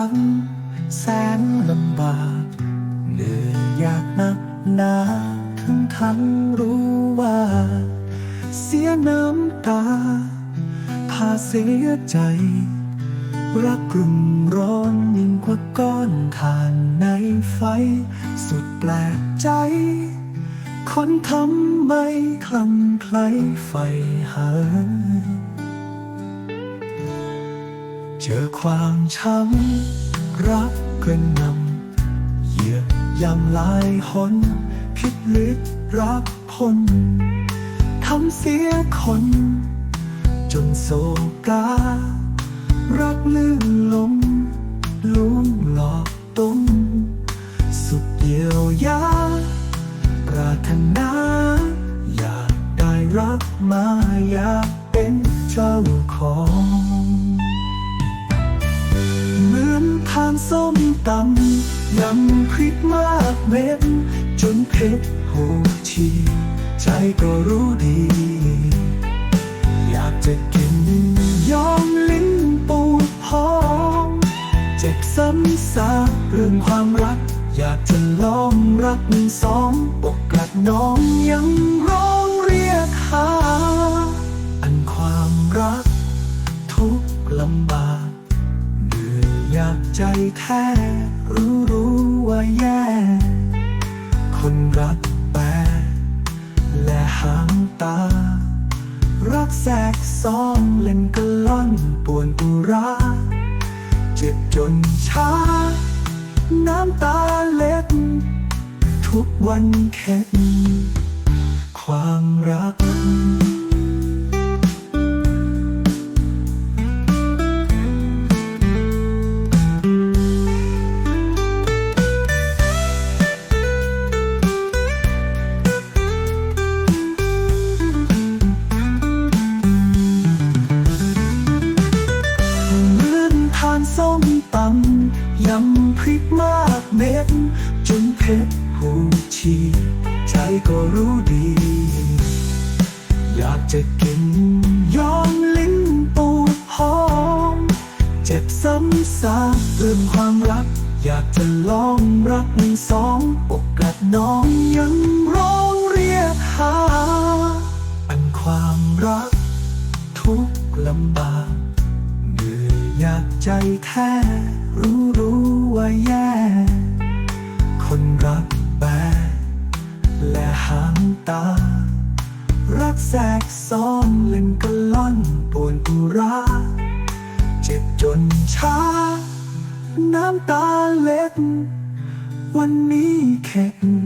ั้ง แสนลำบากเหนื่อยยากนักหนาทั้งทั้งรู้ว่า เสียน้ำตา พาเสียใจ รักกลุ่มร้อนยิ่งกว่าก้อนทานในไฟ สุดแปลกใจ คนทำไมคลั่งไคล้ไฟหา เจอความช้ำรักกระนำเหยียบยำลายหนพิษลึกรักพลทำเสียคน จนโศกา รักลื่นลมลุ่มหลอกตุ้มสุดเดียวยาปรารถนา อยากได้รักมาอยาก ตำยำพริกมากเม็ด จนเผ็ดหูชี ใจก็รู้ดี อยากจะกินยอมลิ้นปูดพองเจ็บซ้ำซากเรื่องความรัก อยากจะลองรักสองปกกัดน้องยังร้องเรียกหา อันความรัก ทุกลำบาก อยากใจแท้รู้รู้ว่าแย่ คนรักแปรและหางตา รักแทรกซ้อนเล่นกะล่อนป่วนอุราเจ็บจนช้า น้ำตาเล็ด ทุกวันแค่ำยำพริกมากเม็ด จนเผ็ดหูชีใจก็รู้ดี อยากจะกินย้อมลิ้นปูดหอม เจ็บซ้ำซากเรื่องความรัก อยากจะลองรักหนึ่งสองอกกัดน้องยังร้องเรียกหา อันความรัก ทุกลำบากเหนื่อยอยากใจแท้ ตา รักแทรกซ้อนเล่นกะล่อนป่วนอุรา เจ็บจนช้า น้ำตาเล็ด วันนี้แค่ค